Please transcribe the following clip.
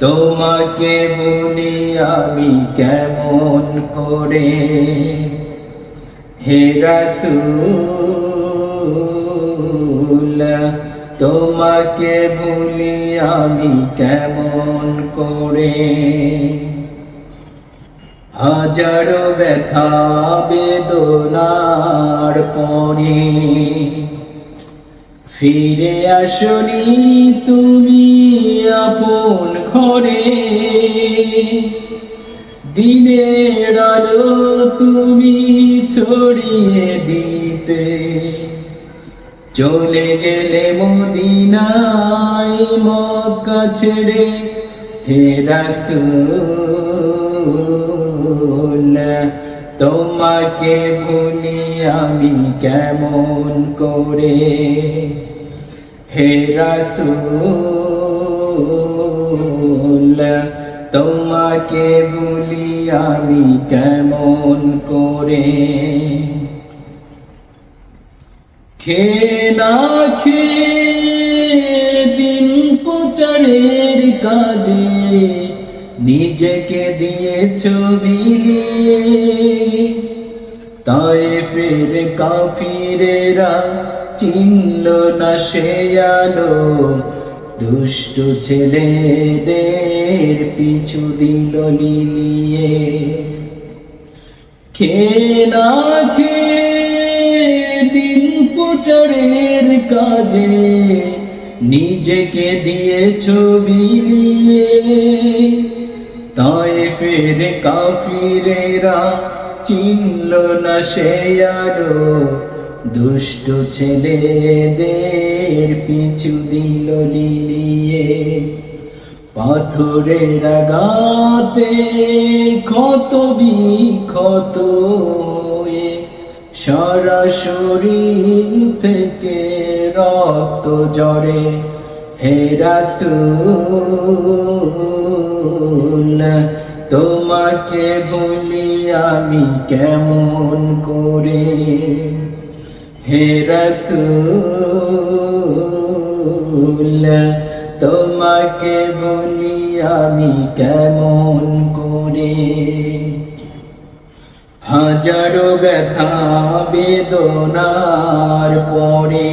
তোমাকে বলি আমি কেমন করে? হে রাসূল, তোমাকে ভুলি আমি কেমন করে? হাজারো ব্যথা বেদনার পরে ফিরে আসনি তুমি আপন ঘরে। দিনের আলো তুমি ছড়িয়ে দিতে। চলে গেলে মদিনায় মক্কা ছেড়ে হে রাসূল। তোমাকে ভুলি আমি কেমন করে? হে রাসূল, তোমাকে ভুলি আমি কেমন করে? খে না খে দিন প্রচারের কাজে নিজেকে দিয়েছ বিলিয়ে তাই ফের কাফিরেরা চিনল না সে আলো। দুষ্ট ছেলেদের পিছু দিল লিলিয়ে খে না খে দিন প্রচারের কাজে, নিজেকে দিয়ে ছবি নিয়ে তাই ফের কাফিরেরা চিনল না সে আরও। দুষ্ট ছেলেদের পিছু দিল লিলিয়ে। পাথরের আঘাতে ক্ষত বিক্ষত সারা শরীর থেকে রক্ত জড়ে হে রাসূল, তোমাকে ভুলি আমি কেমন করে? হে রাসূল, তোমাকে ভুলি আমি কেমন করে? হাজারো ব্যথা বেদনার পরে